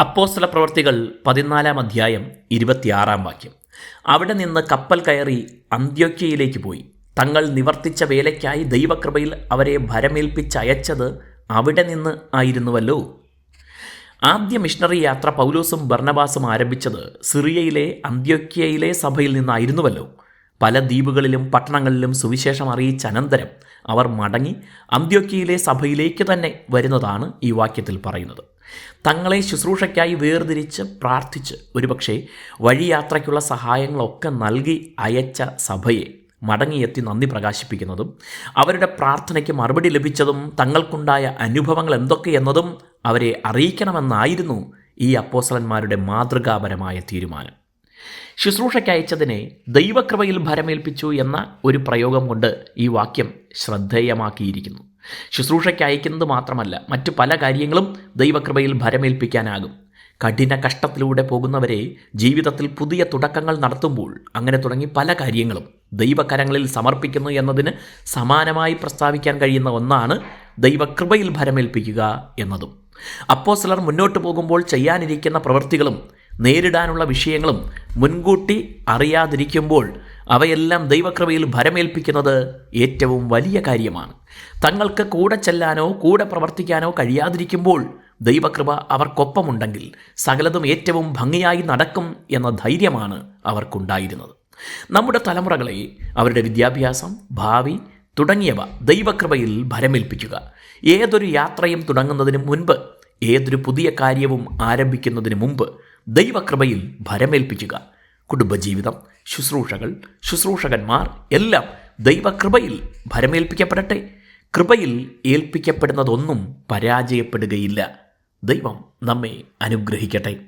അപ്പോസ്തല പ്രവർത്തികൾ പതിനാലാം അധ്യായം ഇരുപത്തിയാറാം വാക്യം. അവിടെ നിന്ന് കപ്പൽ കയറി അന്ത്യോക്യയിലേക്ക് പോയി. തങ്ങൾ നിവർത്തിച്ച വേലയ്ക്കായി ദൈവകൃപയിൽ അവരെ ഭരമേൽപ്പിച്ചയച്ചത് അവിടെ നിന്ന് ആയിരുന്നുവല്ലോ. ആദ്യ മിഷണറി യാത്ര പൗലോസും ബർണബാസും ആരംഭിച്ചത് സിറിയയിലെ അന്ത്യോക്യയിലെ സഭയിൽ നിന്നായിരുന്നുവല്ലോ. പല ദ്വീപുകളിലും പട്ടണങ്ങളിലും സുവിശേഷം അറിയിച്ച അനന്തരം അവർ മടങ്ങി അന്ത്യോക്കിയിലെ സഭയിലേക്ക് തന്നെ വരുന്നതാണ് ഈ വാക്യത്തിൽ പറയുന്നത്. തങ്ങളെ ശുശ്രൂഷയ്ക്കായി വേർതിരിച്ച് പ്രാർത്ഥിച്ച് ഒരുപക്ഷെ വഴിയാത്രയ്ക്കുള്ള സഹായങ്ങളൊക്കെ നൽകി അയച്ച സഭയെ മടങ്ങിയെത്തി നന്ദി പ്രകാശിപ്പിക്കുന്നതും അവരുടെ പ്രാർത്ഥനയ്ക്ക് മറുപടി ലഭിച്ചതും തങ്ങൾക്കുണ്ടായ അനുഭവങ്ങൾ എന്തൊക്കെയെന്നതും അവരെ അറിയിക്കണമെന്നായിരുന്നു ഈ അപ്പോസലന്മാരുടെ മാതൃകാപരമായ തീരുമാനം. ശുശ്രൂഷയ്ക്ക് അയച്ചതിനെ ദൈവകൃപയിൽ ഭരമേൽപ്പിച്ചു എന്ന ഒരു പ്രയോഗം കൊണ്ട് ഈ വാക്യം ശ്രദ്ധേയമാക്കിയിരിക്കുന്നു. ശുശ്രൂഷയ്ക്ക് അയക്കുന്നത് മാത്രമല്ല മറ്റു പല കാര്യങ്ങളും ദൈവകൃപയിൽ ഭരമേൽപ്പിക്കാനാകും. കഠിന കഷ്ടത്തിലൂടെ പോകുന്നവരെ ജീവിതത്തിൽ പുതിയ തുടക്കങ്ങൾ നടത്തുമ്പോൾ അങ്ങനെ തുടങ്ങി പല കാര്യങ്ങളും ദൈവകരങ്ങളിൽ സമർപ്പിക്കുന്നു എന്നതിന് സമാനമായി പ്രസ്താവിക്കാൻ കഴിയുന്ന ഒന്നാണ് ദൈവകൃപയിൽ ഭരമേൽപ്പിക്കുക എന്നതും. അപ്പോസ്ലർ മുന്നോട്ട് പോകുമ്പോൾ ചെയ്യാനിരിക്കുന്ന പ്രവൃത്തികളും നേരിടാനുള്ള വിഷയങ്ങളും മുൻകൂട്ടി അറിയാതിരിക്കുമ്പോൾ അവയെല്ലാം ദൈവകൃപയിൽ ഭരമേൽപ്പിക്കുന്നത് ഏറ്റവും വലിയ കാര്യമാണ്. തങ്ങൾക്ക് കൂടെ ചെല്ലാനോ കൂടെ പ്രവർത്തിക്കാനോ കഴിയാതിരിക്കുമ്പോൾ ദൈവകൃപ അവർക്കൊപ്പമുണ്ടെങ്കിൽ സകലതും ഏറ്റവും ഭംഗിയായി നടക്കും എന്ന ധൈര്യമാണ് അവർക്കുണ്ടായിരുന്നത്. നമ്മുടെ തലമുറകളെ അവരുടെ വിദ്യാഭ്യാസം ഭാവി തുടങ്ങിയവ ദൈവകൃപയിൽ ഭരമേൽപ്പിക്കുക. ഏതൊരു യാത്രയും തുടങ്ങുന്നതിന് മുൻപ് ഏതൊരു പുതിയ കാര്യവും ആരംഭിക്കുന്നതിന് മുമ്പ് ദൈവകൃപയിൽ ഭരമേൽപ്പിക്കുക. കുടുംബജീവിതം ശുശ്രൂഷകൾ ശുശ്രൂഷകന്മാർ എല്ലാം ദൈവകൃപയിൽ ഭരമേൽപ്പിക്കപ്പെടട്ടെ. കൃപയിൽ ഏൽപ്പിക്കപ്പെടുന്നതൊന്നും പരാജയപ്പെടുകയില്ല. ദൈവം നമ്മെ അനുഗ്രഹിക്കട്ടെ.